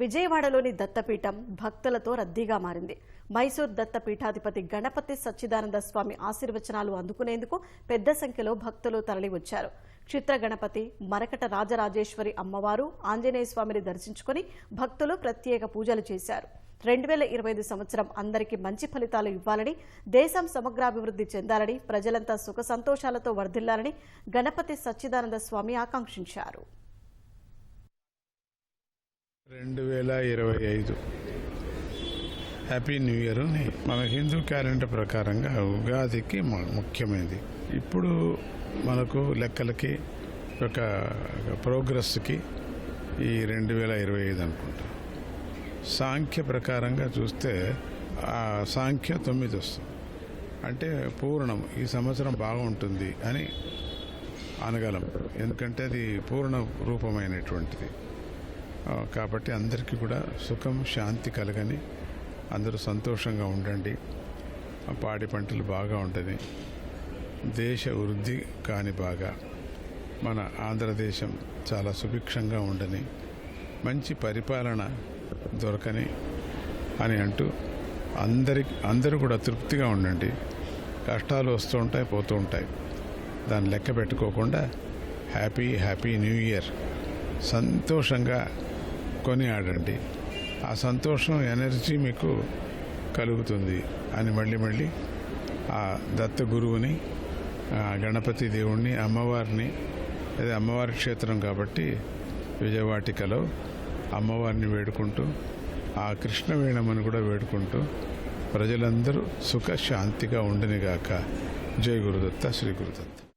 విజయవాడలోని దత్తపీఠం భక్తులతో రద్దీగా మారింది. మైసూర్ దత్తపీఠాధిపతి గణపతి సచ్చిదానంద స్వామి ఆశీర్వచనాలు అందుకునేందుకు పెద్ద సంఖ్యలో భక్తులు తరలివచ్చారు. క్షిత్ర గణపతి మరకట రాజరాజేశ్వరి అమ్మవారు ఆంజనేయ స్వామిని దర్శించుకుని భక్తులు ప్రత్యేక పూజలు చేశారు. రెండు వేల ఇరవై ఐదు సంవత్సరం అందరికీ మంచి ఫలితాలు ఇవ్వాలని దేశం సమగ్రాభివృద్ధి చెందాలని ప్రజలంతా సుఖ సంతోషాలతో వర్ధిల్లాలని గణపతి సచ్చిదానంద స్వామి ఆకాంక్షించారు. రెండు వేల ఇరవై ఐదు. హ్యాపీ న్యూ ఇయర్ అని మన హిందూ క్యాలెండర్ ప్రకారంగా ఉగాదికి ముఖ్యమైనది. ఇప్పుడు మనకు లెక్కలకి ఒక ప్రోగ్రెస్కి ఈ రెండు వేల ఇరవై ఐదు అనుకుంటా. సాంఖ్య ప్రకారంగా చూస్తే ఆ సాంఖ్య తొమ్మిది వస్తుంది. అంటే పూర్ణం ఈ సంవత్సరం బాగుంటుంది అని అనగలం. ఎందుకంటే అది పూర్ణ రూపమైనటువంటిది. కాబట్టి అందరికీ కూడా సుఖం శాంతి కలగని అందరూ సంతోషంగా ఉండండి. పాడి పంటలు బాగా ఉండని దేశ వృద్ధి కాని బాగా. మన ఆంధ్రదేశం చాలా సుభిక్షంగా ఉండని మంచి పరిపాలన దొరకని అని అంటూ అందరి అందరూ కూడా తృప్తిగా ఉండండి. కష్టాలు వస్తూ ఉంటాయి పోతూ ఉంటాయి. దాన్ని లెక్క పెట్టుకోకుండా హ్యాపీ హ్యాపీ న్యూ ఇయర్. సంతోషంగా కొనియాడండి. ఆ సంతోషం ఎనర్జీ మీకు కలుగుతుంది అని మళ్ళీ మళ్ళీ ఆ దత్త గురువుని గణపతి దేవుణ్ణి అమ్మవారిని అదే అమ్మవారి క్షేత్రం కాబట్టి విజయవాటికలో అమ్మవారిని వేడుకుంటూ ఆ కృష్ణవేణమని కూడా వేడుకుంటూ ప్రజలందరూ సుఖశాంతిగా ఉండనిగాక జయ గురుదత్త శ్రీ గురుదత్త.